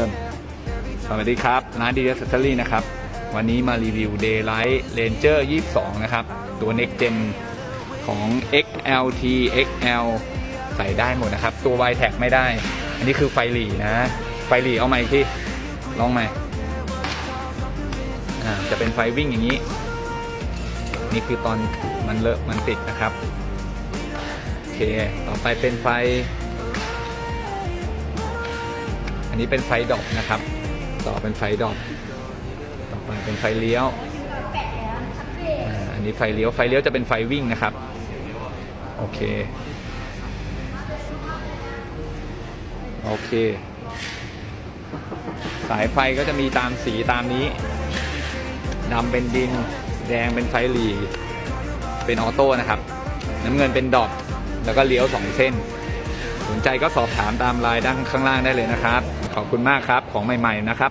ริ่มสวัสดีครับร้านดีเอสเซอรี่นะครับ วันนี้มารีวิว Daylight Ranger 22 นะครับ ตัว Next Gen ของ XLT XL ใส่ได้หมดนะครับ ตัว y t a g ไม่ได้ อันนี้คือไฟหลีนะ ไฟหลีเอาใหม่ที่ลองใหม่อ่าจะเป็นไฟวิ่งอย่างนี้ นี่คือตอนมันเลอะมันติดนะครับ โอเค ต่อไปเป็นไฟ นี้เป็นไฟดอกนะครับ ต่อเป็นไฟดอก ต่อไปเป็นไฟเลี้ยวอ่าอันนี้ไฟเลี้ยว ไฟเลี้ยวจะเป็นไฟวิ่งนะครับ โอเค โอเค สายไฟก็จะมีตามสีตามนี้ดำเป็นดิน แดงเป็นไฟหลี เป็นออโต้นะครับ น้ำเงินเป็นดอทแล้วก็เลี้ยวสองเส้น สนใจก็สอบถามตามไลน์ด้านข้างล่างได้เลยนะครับ ขอบคุณมากครับของใหม่ ๆนะครับ